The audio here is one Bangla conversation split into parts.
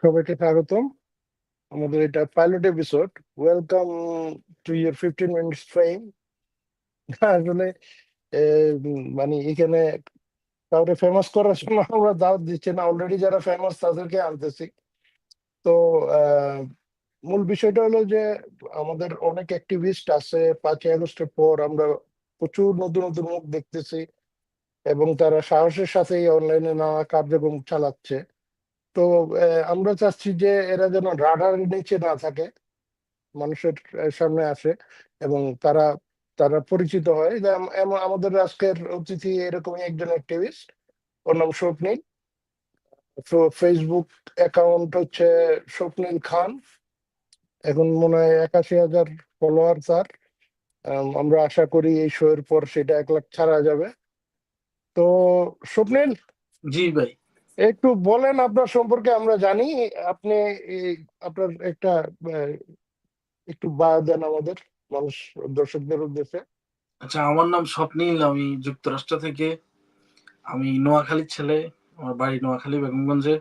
সবাইকে স্বাগতম। আমাদের এটা pilot episode welcome to year fifteen minutes frame আসলে মানে এখানে কাউকে ফেমাস করার জন্য আমরা দাওয়াত দিচ্ছি না। অলরেডি যারা ফেমাস তাদেরকে আনতেছি। তো মূল বিষয়টা হলো যে আমাদের অনেক অ্যাক্টিভিস্ট আছে। পাঁচই আগস্টের পর আমরা প্রচুর নতুন নতুন মুখ দেখতেছি এবং তারা সাহসের সাথে অনলাইনে নানা কার্যক্রম চালাচ্ছে। তো আমরা চাচ্ছি যে এরা যেন রাডার নিচে না থাকে, মানুষের সামনে আসে এবং তারা তারা পরিচিত হয়। আমাদের আজকের অতিথি এরকমই একজন অ্যাক্টিভিস্ট ওর নাম স্বপ্নীল। ফেসবুক অ্যাকাউন্ট হচ্ছে স্বপ্নীল খান। এখন মনে হয় একাশি হাজার ফলোয়ার তার। আমরা আশা করি এই শো এর পর সেটা এক লাখ ছাড়া যাবে। তো স্বপ্নীল? জি ভাই। একটু বলেন আপনার সম্পর্কে আমরা জানি আপনি আপনার একটা একটু বায়ো দেন আমাদের মানুষ দর্শকদের উদ্দেশ্যে। আচ্ছা আমার নাম স্বপ্নীল আমি যুক্তরাষ্ট্র থেকে। আমি নোয়াখালীর ছেলে আমার বাড়ি নোয়াখালী বেগমগঞ্জে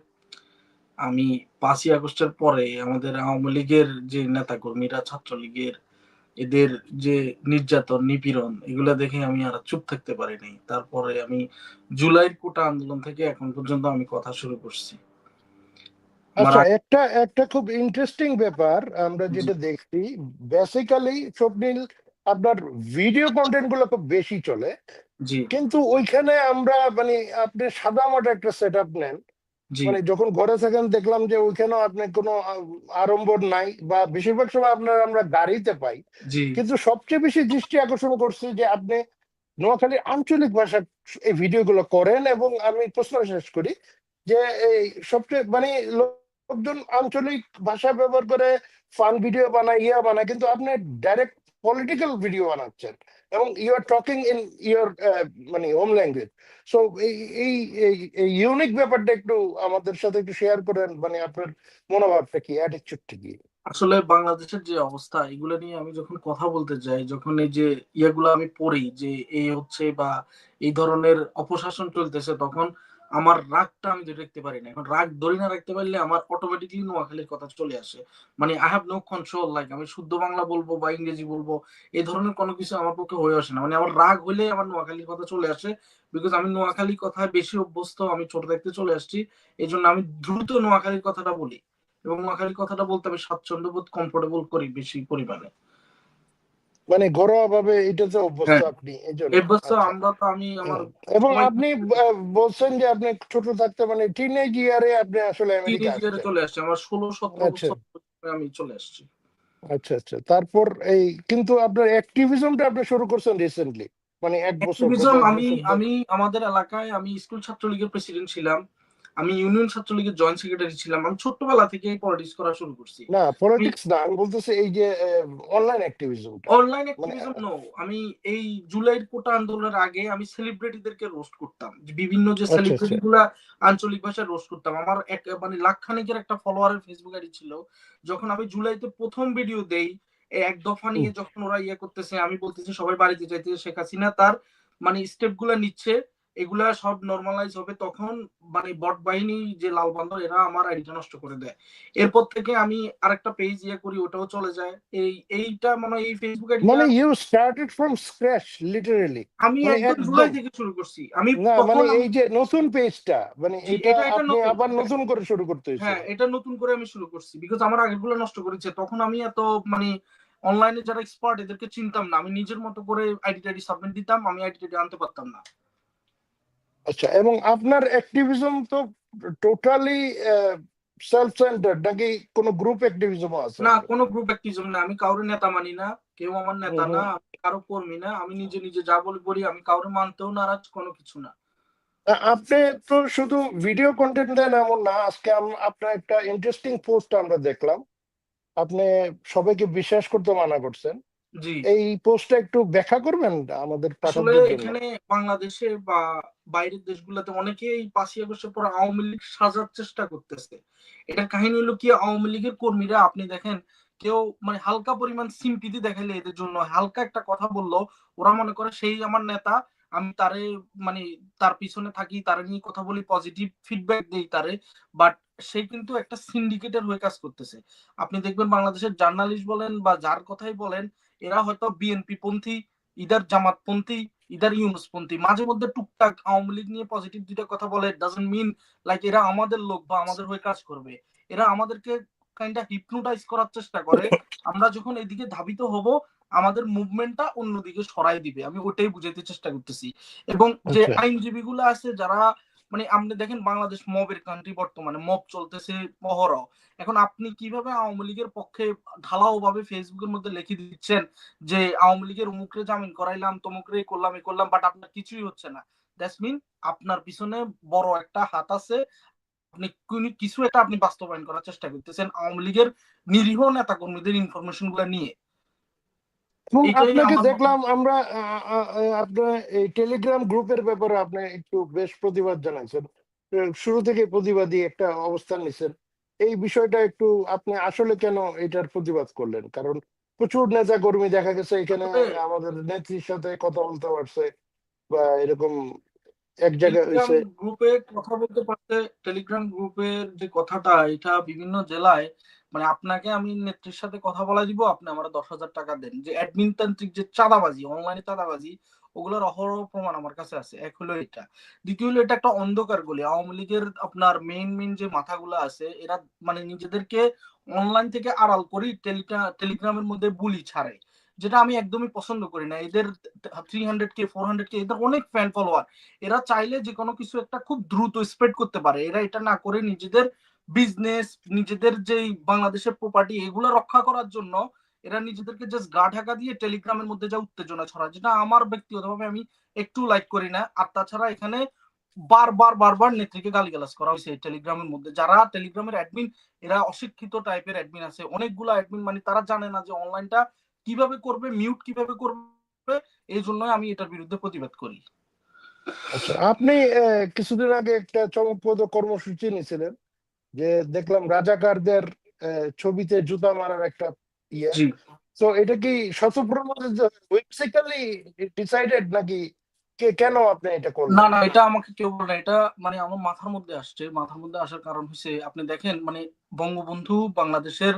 আমি পাঁচই আগস্টের পরে আমাদের আওয়ামী লীগের যে নেতা কর্মীরা ছাত্রলীগের এদের যে নির্যাতন নিপীড়ন এগুলা দেখে আমি আর চুপ থাকতে পারিনি। তারপরে আমি জুলাইয়ের কোটা আন্দোলন থেকে এখন পর্যন্ত আমি কথা শুরু করছি। আচ্ছা একটা একটা খুব ইন্টারেস্টিং ব্যাপার আমরা যেটা দেখছি বেসিক্যালি স্বপ্নীল আপনার ভিডিও কন্টেন্টগুলো খুব বেশি চলে। কিন্তু ওইখানে আমরা মানে আপনি সাদামাটা একটা সেট আপ নেন। মানে যখন ঘরে থাকেন দেখলাম যে ওইখানেও আপনি কোনো আড়ম্বর নাই বা বেশিরভাগ সময় আপনার আমরা গাড়িতে পাই। কিন্তু সবচেয়ে বেশি দৃষ্টি আকর্ষণ করছে যে আপনি নোয়াখালীর আঞ্চলিক ভাষা এই ভিডিওগুলো করেন এবং আমি প্রশ্ন শেষ করি যে এই সবচেয়ে মানে লোকজন আঞ্চলিক ভাষা ব্যবহার করে ফান ভিডিও বানায় ইয়া বানায় কিন্তু আপনি ডাইরেক্ট পলিটিক্যাল ভিডিও বানাচ্ছেন। এবং you are talking in your মানে হোম ল্যাঙ্গুয়েজ সো এই ইউনিক ব্যাপারটা একটু আমাদের সাথে একটু শেয়ার করেন মানে আপনার মনোভাবটা কি অ্যাটিচিউডটা কি? আসলে বাংলাদেশের যে অবস্থা, এগুলো নিয়ে আমি যখন কথা বলতে যাই, যখন এই যে ইয়েগুলো আমি পড়ি, যে এই হচ্ছে বা এই ধরনের অপশাসন চলতেছে, তখন আমার রাগটা আমি ধরে রাখতে পারি না। এখন রাগ ধরে না রাখতে পারলে আমার অটোমেটিকলি নোয়াখালীর কথা চলে আসে। মানে I have no control like আমি শুদ্ধ বাংলা বলব বা ইংরেজি বলব এই ধরনের কোনো কিছু আমার পক্ষে হয়ে আসে না। মানে আমার রাগ হলে আমার নোয়াখালীর কথা চলে আসে বিকজ আমি নোয়াখালী কথায় বেশি অভ্যস্ত, আমি ছোট থাকতে চলে আসছি এই জন্য আমি দ্রুত নোয়াখালীর কথাটা বলি। এবং নোয়াখালীর কথাটা বলতে আমি স্বাচ্ছন্দ্য বোধ কমফোর্টেবল করি বেশি পরিমাণে। মানে ঘরোয়া ভাবে এটাতে অভ্যস্ত হ্যাঁ। আপনি আচ্ছা। আমরা তো আমি আমার এবং আপনি বলছেন যে আপনি ছোট থাকতে মানে টিনেজ ইয়ারে আপনি আসলে আমেরিকা টিনেজ চলে আসছে আমার আচ্ছা। বছর আমি চলে আসছি। আচ্ছা আচ্ছা। তারপর এই কিন্তু আপনার অ্যাক্টিভিজমটা আপনি শুরু করছেন রিসেন্টলি মানে এক বছর আমি আমি আমাদের এলাকায় আমি স্কুল ছাত্রলীগের প্রেসিডেন্ট ছিলাম। আমি ইউনিয়ন ছাত্রলীগের জয়েন্ট সেক্রেটারি ছিলাম আমি ছোট্টবেলা থেকে পলিটিক্স করা শুরু করছি। না পলিটিক্স না আমি বলতেছি এই যে অনলাইন অ্যাক্টিভিজমটা অনলাইন অ্যাক্টিভিজম নো আমি এই জুলাইয়ের কোটা আন্দোলনের আগে আমি সেলিব্রিটিদেরকে রোস্ট করতাম। বিভিন্ন যে আচ্ছা, সেলিব্রিটি গুলা আঞ্চলিক ভাষায় রোস্ট করতাম। আমার এক মানে লাখখানিকের একটা ফলোয়ারের ফেসবুক আইডি ছিল। যখন আমি জুলাইতে প্রথম ভিডিও দেই এক দফা নিয়ে যখন ওরা ইয়ে করতেছে আমি বলতেছি সবাই বাড়িতে যাইতে শেখ হাসিনা তার মানে স্টেপগুলা নিচ্ছে। এগুলা সব নর্মালাইজ হবে তখন মানে বট বাহিনী যে লাল বান্দর এরা আমার আইডিটা নষ্ট করে দেয়। এরপর থেকে আমি আরেকটা পেজ ইয়ে করি ওটাও চলে যায়। এই এইটা মানে এই ফেসবুক আইডিটা মানে you started from scratch literally আমি মানে একদম। জুলাই থেকে শুরু করছি। আমি মানে এই যে নতুন পেজটা মানে এটা আপনি নতুন। আবার নতুন করে শুরু করতে হয়েছে। হ্যাঁ এটা নতুন করে আমি শুরু করছি। বিকজ আমার আগেরগুলো নষ্ট করেছে। তখন আমি এত মানে অনলাইনে যারা এক্সপার্ট এদেরকে চিনতাম না। আমি নিজের মতো করে আইডি টাইডি সাবমিট দিতাম আমি আইডি টাইডি আনতে পারতাম না। আচ্ছা এবং আপনার অ্যাক্টিভিজম তো টোটালি সেলফ সেন্টার নাকি কোনো গ্রুপ অ্যাক্টিভিজম আছে? না কোনো গ্রুপ অ্যাক্টিভিজম না আমি কাউরে নেতা মানি না কেউ আমার নেতা না আমি কারও কর্মী না আমি নিজে নিজে যা বলি বলি আমি কাউরে মানতেও নারাজ কোনো কিছু না। আপনি তো শুধু ভিডিও কন্টেন্ট দেন এমন না আজকে আপনার একটা ইন্টারেস্টিং পোস্ট আমরা দেখলাম আপনি সবাইকে বিশ্বাস করতে মানা করছেন। জি। এই পোস্টটা একটু ব্যাখ্যা করবেন আমাদের আসলে এখানে বাংলাদেশে বা বাইরের দেশগুলোতে অনেকেই পাঁচই আগস্টের পর আওয়ামী লীগ সাজার চেষ্টা করতেছে। এটার কাহিনী হলো কি আওয়ামী লীগের কর্মীরা আপনি দেখেন কেউ মানে হালকা পরিমাণ সিম্পিতি দেখাইলে এদের জন্য হালকা একটা কথা বলল ওরা মনে করে সেই আমার নেতা আমি তারে মানে তার পিছনে থাকি তারে নিয়ে কথা বলি পজিটিভ ফিডব্যাক দেই তারে বাট সে কিন্তু একটা সিন্ডিকেটের হয়ে কাজ করতেছে। আপনি দেখবেন বাংলাদেশের জার্নালিস্ট বলেন বা যার কথাই বলেন এরা হয়তো বিএনপি পন্থী ইদার জামাতপন্থী ইদার ইউনুসপন্থী মাঝে মধ্যে টুকটাক আওয়ামী লীগ নিয়ে পজিটিভ দুইটা কথা বলে ডাজন্ট মিন লাইক এরা আমাদের লোক বা আমাদের হয়ে কাজ করবে। এরা আমাদেরকে কাইন্ডা হিপনোটাইজ করার চেষ্টা করে। আমরা যখন এদিকে ধাবিত হব আমাদের মুভমেন্টটা অন্যদিকে সরাই দিবে। আমি ওটাই বুঝাইতে চেষ্টা করতেছি। এবং যে আচ্ছা। আইনজীবী গুলো আছে যারা মানে আপনি দেখেন বাংলাদেশ মবের কান্ট্রি বর্তমানে, মব চলতেছে মহরহ এখন আপনি কীভাবে আওয়ামী লীগের পক্ষে ঢালাও ভাবে ফেসবুকের মধ্যে লিখে দিচ্ছেন যে আওয়ামী লীগের অমুকরে জামিন করাইলাম, তমুকরে করলাম এই করলাম বাট আপনার কিছুই হচ্ছে না। দ্যাটস মিন আপনার পিছনে বড় একটা হাত আছে, আপনি কিছু একটা আপনি বাস্তবায়ন করার চেষ্টা করতেছেন আওয়ামী লীগের নিরীহ নেতা কর্মীদের ইনফরমেশনগুলা নিয়ে। এবং আপনাকে দেখলাম আমরা আপনার এই টেলিগ্রাম গ্রুপের ব্যাপারে আপনি একটু বেশ প্রতিবাদ জানাইছেন। শুরু থেকে প্রতিবাদী একটা অবস্থান নিছেন। এই বিষয়টা একটু আপনি আসলে কেন এটার প্রতিবাদ করলেন? কারণ প্রচুর নেতা কর্মী দেখা গেছে এখানে আমাদের নেত্রীর সাথে কথা বলতে পারছে বা এরকম এক জায়গায় হয়েছে গ্রুপে কথা বলতে পারতে টেলিগ্রাম গ্রুপের যে কথাটা এটা বিভিন্ন জেলায় মানে আপনাকে আমি নেত্রীর সাথে কথা বলা দিব, আপনি আমার দশ হাজার টাকা দেন। যে অ্যাডমিন তান্ত্রিক যে চাঁদাবাজি অনলাইনে চাঁদাবাজি, ওগুলোর অহরহ প্রমাণ আমার কাছে আছে। এক হলো এটা। দ্বিতীয় হলো এটা একটা অন্ধকার গলি। আওয়ামী লীগের আপনার মেইন মেইন যে মাথাগুলো আছে, এরা মানে নিজেদেরকে অনলাইন থেকে আড়াল করি টেলিগ্রামের মধ্যে বুলি ছাড়ে যেটা আমি একদমই পছন্দ করি না। এদের থ্রি হান্ড্রেড কে ফোর হান্ড্রেড কে এদের অনেক ফ্যান ফলোয়ার এরা চাইলে যে কোনো কিছু একটা খুব দ্রুত স্প্রেড করতে পারে। এরা এটা না করে নিজেদের বিজনেস নিজেদের যেই বাংলাদেশের প্রপার্টি এগুলো রক্ষা করার জন্য এরা নিজেদেরকে জাস্ট গা ঢাকা দিয়ে টেলিগ্রামের মধ্যে যা উত্তেজনা ছড়ায়, যেটা আমার ব্যক্তিগতভাবে আমি একটু লাইক করি না। আর তাছাড়া এখানে বারবার বারবার নেত্রীকে গালিগালাজ করা হয়েছে টেলিগ্রামের মধ্যে। যারা টেলিগ্রামের অ্যাডমিন এরা অশিক্ষিত টাইপের অ্যাডমিন আছে। অনেকগুলো অ্যাডমিন মানে তারা জানে না যে অনলাইনটা কীভাবে করবে মিউট কীভাবে করবে, এই জন্যই আমি এটার বিরুদ্ধে প্রতিবাদ করি। আচ্ছা আপনি কিছুদিন আগে একটা চমকপ্রদ কর্মসূচি নিয়েছিলেন। যে দেখলাম রাজাকারদের ছবিতে জুতা মারার একটা ইয়ে। তো এটা কি বেসিক্যালি ডিসাইডেড নাকি কে কেন আপনি এটা করলেন? না না এটা আমাকে কেউ বলে এটা মানে আমার মাথার মধ্যে আসছে। মাথার মধ্যে আসার কারণ হচ্ছে আপনি দেখেন মানে বঙ্গবন্ধু বাংলাদেশের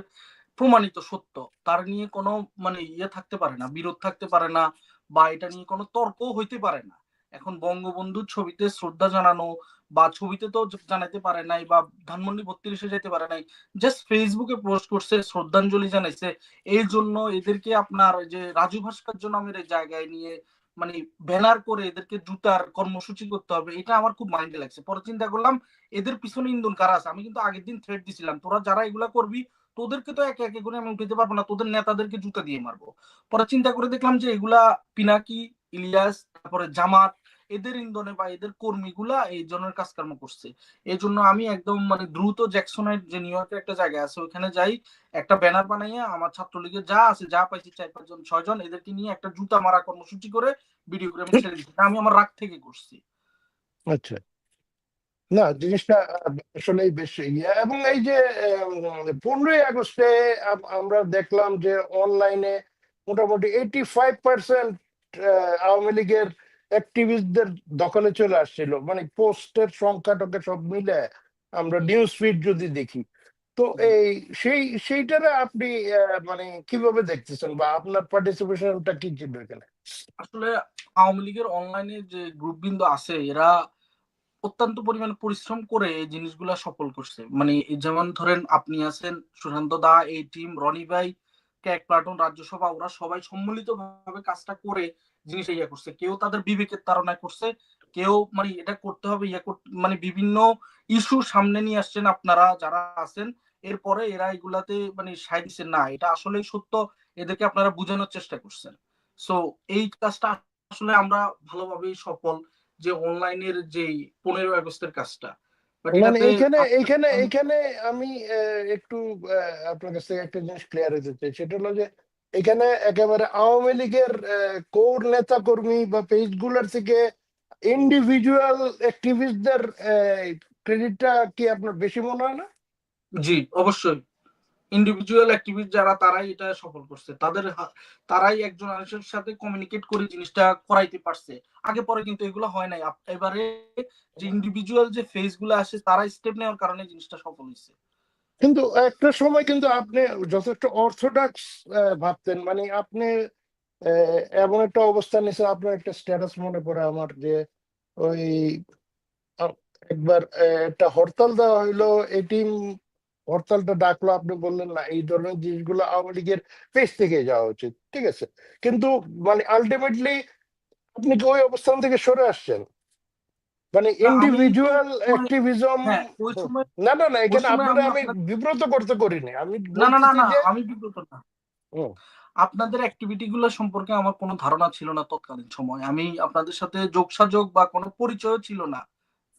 প্রমাণিত সত্য তার নিয়ে কোনো মানে ইয়ে থাকতে পারে না বিরোধ থাকতে পারে না বা এটা নিয়ে কোনো তর্ক হইতে পারে না। এখন বঙ্গবন্ধুর ছবিতে শ্রদ্ধা জানানো বা ছবিতে তো জানাতে পারে নাই বা ধানমন্ডি বত্রিশে যেতে পারে নাই জাস্ট ফেসবুকে পোস্ট করছে, শ্রদ্ধাঞ্জলি জানাইছে। এই জন্য এদেরকে আপনার যে রাজু ভাস্কর্য নামের এই জায়গায় নিয়ে মানে ব্যানার করে এদেরকে জুতার কর্মসূচি করতে হবে, এটা আমার খুব মাইন্ডে লাগছে। পরে চিন্তা করলাম, এদের পিছনে ইন্ধন কারা আছে? আমি কিন্তু আগের দিন থ্রেড দিছিলাম, তোরা যারা এগুলা করবি, তোদেরকে তো একে একে করে আমি উঠাতে পারব না, তোদের নেতাদেরকে জুতা দিয়ে মারবো। পরে চিন্তা করে দেখলাম যে এগুলা পিনাকি, ইলিয়াস, তারপরে জামাত এদের ইন্ধনে বা এদের কর্মীগুলা এই জনের কাজকর্ম করছে। এই জন্য আমি একদম মানে দ্রুত জ্যাকসনের যে নিউ ইয়র্কের একটা জায়গা আছে ওখানে যাই একটা ব্যানার বানাইয়া আমার ছাত্রলীগের যা আছে যা পাইছি চার পাঁচজন ছয়জন এদেরকে নিয়ে একটা জুতা মারা কর্মসূচি করে ভিডিও করে আমি ছেড়ে দিচ্ছি আমি আমার রাগ থেকে করছি। আচ্ছা। না জিনিসটা আসলেই বেশ ইয়ে। এবং এই যে পনেরোই আগস্টে আমরা দেখলাম যে অনলাইনে মোটামুটি এইটি ফাইভ পার্সেন্ট আওয়ামী লীগের অ্যাক্টিভিস্টদের দখলে চলে আসছিল। মানে পোস্টের সংখ্যাটাকে সব মিলে আমরা নিউজ ফিড যদি দেখি। তো এই সেই সেইটারে আপনি মানে কীভাবে দেখতেছেন বা আপনার পার্টিসিপেশনটা কি ছিল এখানে? আসলে আওয়ামী লীগের অনলাইনে যে গ্রুপ বৃন্দ আছে এরা অত্যন্ত পরিমাণে পরিশ্রম করে এই জিনিসগুলা সফল করছে। মানে যেমন ধরেন আপনি আছেন সুশান্ত দা এই টিম রনি ভাই ক্যাক প্লাটুন রাজ্যসভা ওরা সবাই সম্মিলিত ভাবে কাজটা করে জিনিস ইয়ে করছে। কেউ তাদের বিবেকের তাড়নায় করছে কেউ মানে এটা করতে হবে ইয়ে মানে বিভিন্ন ইস্যু সামনে নিয়ে আসছেন আপনারা যারা আছেন এরপরে এরা এগুলাতে মানে সাই দিচ্ছেন না এটা আসলেই সত্য এদেরকে আপনারা বোঝানোর চেষ্টা করছেন। সো এই কাজটা আসলে আমরা ভালোভাবেই সফল যে অনলাইনের যে পনেরো আগস্টের কাজটা। মানে আপনার- এইখানে এইখানে আমি একটু আপনার কাছ থেকে একটা জিনিস ক্লিয়ার হতে চাই। সেটা হলো যে এখানে একেবারে আওয়ামী লীগের কোর নেতা কর্মী বা পেজগুলার থেকে ইন্ডিভিজুয়াল অ্যাক্টিভিস্টদের ক্রেডিটটা কি আপনার বেশি মনে হয় না? জি, অবশ্যই। ইন্ডিভিজুয়াল অ্যাক্টিভিস্ট যারা, তারাই এটা সফল করছে। তাদের তারাই একজন আরেকজনের সাথে কমিউনিকেট করে জিনিসটা করাইতে পারছে। আগে পরে কিন্তু এগুলো হয় নাই। এবারে যে ইন্ডিভিজুয়াল যে ফেসগুলো আসে তারা স্টেপ নেওয়ার কারণে জিনিসটা সফল হয়েছে কিন্তু একটা সময় কিন্তু আপনি যথেষ্ট অর্থোডক্স ভাবতেন। মানে আপনি এমন একটা অবস্থান নিয়েছে, আপনার একটা স্ট্যাটাস মনে পড়ে আমার যে ওই একবার একটা হরতাল দেওয়া হইল এটিম হরতালটা ডাকলো, আপনি বললেন, না, এই ধরনের জিনিসগুলো আওয়ামী লীগের পেজ থেকে যাওয়া উচিত। ঠিক আছে? কিন্তু মানে আলটিমেটলি আপনি কি ওই অবস্থান থেকে সরে আসছেন? মানে না, আমি ইন্ডিভিজুয়াল অ্যাক্টিভিজম না না না এখানে আপনারা আমি আমি বিব্রত করতে করিনি। আমি না না না না যে আমি বিব্রত না। আপনাদের অ্যাক্টিভিটি গুলো সম্পর্কে আমার কোনো ধারণা ছিল না তৎকালীন সময়। আমি আপনাদের সাথে যোগসাযোগ বা কোনো পরিচয় ছিল না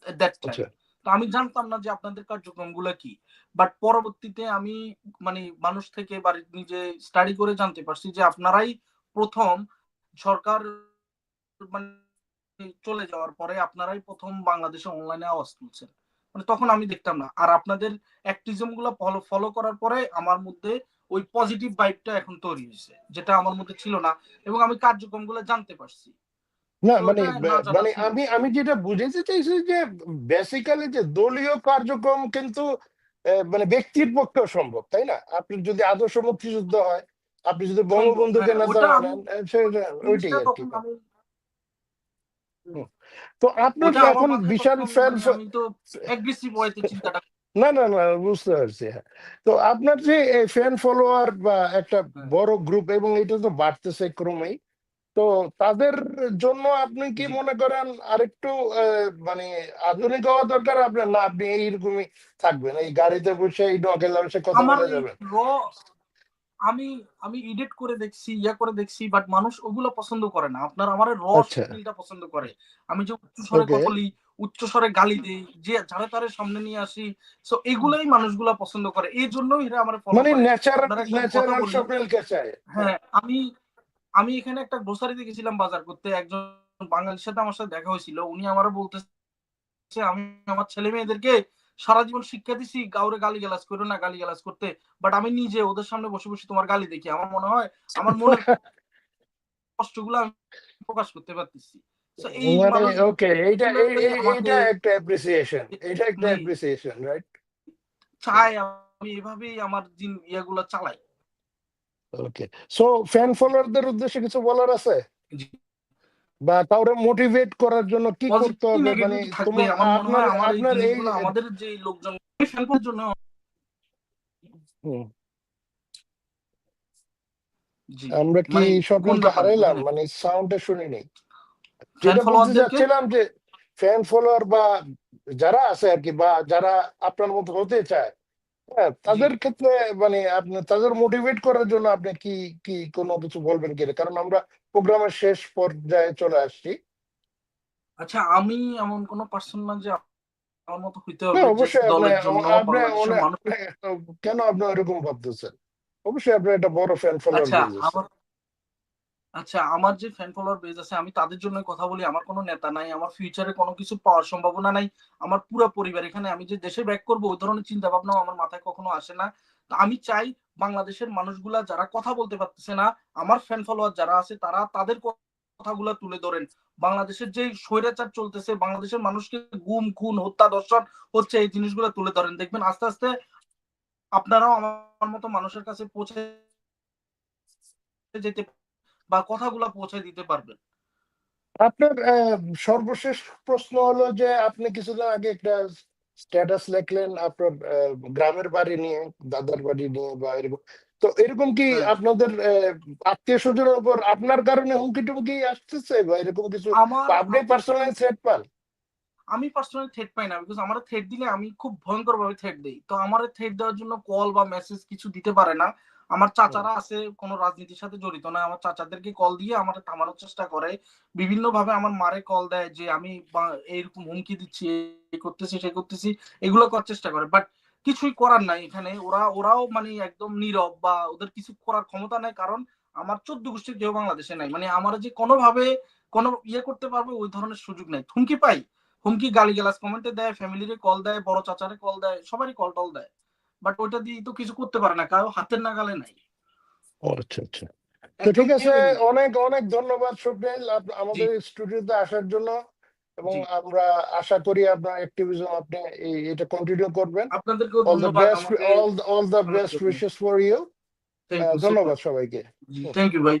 দ্যাট টাইম আচ্ছা। তো আমি জানতাম না যে আপনাদের কার্যক্রমগুলো কি। বাট পরবর্তীতে আমি মানে মানুষ থেকে বা নিজে স্টাডি করে জানতে পারছি যে আপনারাই প্রথম সরকার মানে চলে যাওয়ার পরে আপনারাই প্রথম বাংলাদেশে অনলাইনে আওয়াজ তুলছেন। মানে তখন আমি দেখতাম না। আর আপনাদের অ্যাক্টিজমগুলো ফলো ফলো করার পরে আমার মধ্যে ওই পজিটিভ ভাইবটা এখন তৈরি হয়েছে যেটা আমার মধ্যে ছিল না এবং আমি কার্যক্রমগুলো জানতে পারছি। না মানে না মানে আমি আমি যেটা বুঝাতে চাইছি যে বেসিক্যালি যে দলীয় কার্যক্রম কিন্তু মানে ব্যক্তির পক্ষেও সম্ভব তাই না? আপনি যদি আদর্শ মুক্তিযুদ্ধ হয় আপনি যদি বঙ্গবন্ধুকে হ্যাঁ, সেটা ওইটাই জিনিসটা আর কি তখন আমি তো আপনার এখন বিশাল ফ্যান মানে না না না বুঝতে পারছি হ্যাঁ। তো আপনার যে ফ্যান ফলোয়ার বা একটা হ্যাঁ। বড় গ্রুপ এবং এটা তো বাড়তেছে ক্রমেই তো তাদের জন্য আপনি কি মনে করেন আরেকটু মানে আধুনিক হওয়া দরকার? আপনার না আপনি এইরকমই থাকবেন এই গাড়িতে বসে এই নকেলা বসে কথা বলে যাবেন। আমি আমি এডিট করে দেখছি ইয়া করে দেখছি বাট মানুষ ওগুলো পছন্দ করে না। আপনার আমার র আচ্ছা। স্টাইলটা পছন্দ করে। আমি যে উচ্চ স্বরে কথা বলি উচ্চ স্বরে গালি দেই যে যারা তারে সামনে নিয়ে আসি সো এগুলাই মানুষগুলা পছন্দ করে। এই জন্যই এরা আমার ফলো মানে ন্যাচারাল ন্যাচারাল বললেন। স্বপ্নকে চায়। হ্যাঁ আমি আমি এখানে একটা গ্রোসারিতে গেছিলাম বাজার করতে। একজন বাঙালির সাথে আমার সাথে দেখা হয়েছিল। উনি আমারও বলতেছে আমি আমার ছেলে মেয়েদেরকে সারা জীবন শিক্ষা দিছি কাউরে গালি গালাজ করো না গালি গালাজ করতে। বাট আমি নিজে ওদের সামনে বসে বসে তোমার গালি দেখি। আমার মনে হয় আমার মনের কষ্টগুলো আমি প্রকাশ করতে পারতেছি। মানে ওকে এইটা এইটা একটা অ্যাপ্রিসিয়েশন এটা একটা। অ্যাপ্রিসিয়েশন রাইট চাই আমি এভাবেই আমার জিন ইয়াগুলো চালাই। ওকে সো ফ্যান ফলোয়ারদের উদ্দেশ্যে কিছু বলার আছে। বা কাউরে মোটিভেট করার জন্য কি করতে হবে? মানে আপনার আপনার এই আমাদের যে লোকজন জন্য আমরা কি মানে? হারাইলাম? মানে সাউন্ডটা শুনিনি যেটা বলতে চাচ্ছিলাম যে ফ্যান ফলোয়ার বা যারা আছে আর কি বা যারা আপনার মতো হতে চায় হ্যাঁ তাদের ক্ষেত্রে মানে আপনি তাদের মোটিভেট করার জন্য আপনি কি কি কোনো কিছু বলবেন কি? কারণ আমরা প্রোগ্রামের শেষ পর্যায়ে চলে আসছি। আচ্ছা আমি এমন কোন পার্সন না যে আমার মতো হইতে হবে যে অবশ্যই কেন আপনি এরকম ভাবতেছেন? অবশ্যই আপনি একটা বড় ফ্যান ফলোয়ার আচ্ছা আমার আচ্ছা আমার যে ফ্যান ফলোয়ার বেজ আছে আমি তাদের জন্য কথা বলি আমার কোনো নেতা নাই আমার ফিউচারে কোনো কিছু পাওয়ার সম্ভাবনা নাই আমার পুরো পরিবার। এখানে আমি যে দেশে ব্যাক করব ওই ধরনের চিন্তা ভাবনাও আমার মাথায় কখনো আসে না। আমি চাই বাংলাদেশের মানুষগুলা যারা কথা বলতে পারতেছে না, আমার ফ্যান ফলোয়ার যারা আছে তারা তাদের কথাগুলো তুলে ধরেন। বাংলাদেশের যে স্বৈরাচার চলতেছে, বাংলাদেশের মানুষকে গুম, খুন, হত্যা দর্শন হচ্ছে এই জিনিসগুলো তুলে ধরেন। দেখবেন আস্তে আস্তে আপনারাও আমার মতো মানুষের কাছে পৌঁছে যেতে বা কথাগুলো পৌঁছে দিতে পারবেন। আপনার সর্বশেষ প্রশ্ন হলো যে আপনি কিছুদিন আগে একটা স্ট্যাটাস লেখলেন আপনার গ্রামের বাড়ি নিয়ে দাদার বাড়ি নিয়ে বা এরকম। তো এরকম কি হ্যাঁ। আপনাদের আত্মীয় স্বজনের উপর আপনার কারণে হুমকি টুমকি আসতেছে বা এরকম কিছু আপনি পার্সোনালি থ্রেট পান আমি পার্সোনালি থ্রেট পাই না বিকজ আমার থ্রেট দিলে আমি খুব ভয়ঙ্কর ভাবে থ্রেট দিই। তো আমার থ্রেট দেওয়ার জন্য কল বা মেসেজ কিছু দিতে পারে না। আমার চাচারা আছে কোনো রাজনীতির সাথে জড়িত না আমার চাচাদেরকে কল দিয়ে আমার থামানোর চেষ্টা করে। বিভিন্ন ভাবে আমার মারে কল দেয় যে আমি এইরকম হুমকি দিচ্ছি এই করতেছি সে করতেছি। এগুলো করার চেষ্টা করে। বাট কিছুই করার নাই এখানে। ওরা ওরাও মানে একদম নীরব বা ওদের কিছু করার ক্ষমতা নাই। কারণ আমার চোদ্দ গোষ্ঠীর কেউ বাংলাদেশে নাই। মানে আমার যে কোনোভাবে কোনো ইয়ে করতে পারবে ওই ধরনের সুযোগ নাই। হুমকি পাই। হুমকি গালি গালাজ কমেন্টে দেয় ফ্যামিলিরে কল দেয় বড় চাচারে কল দেয় সবারই কল টল দেয়। বাট ওইটা দিয়ে তো কিছু করতে পারে না কারও হাতের নাগালে নাই। আচ্ছা আচ্ছা। তো ঠিক আছে অনেক অনেক ধন্যবাদ স্বপ্নিল আমাদের স্টুডিওতে আসার জন্য। এবং আমরা আশা করি আপনার অ্যাক্টিভিজম আপনি এটা কন্টিনিউ করবেন। আপনাদেরকেও অল দ্য ধন্যবাদ all the best wishes for you ধন্যবাদ সবাইকে। থ্যাংক ইউ ভাই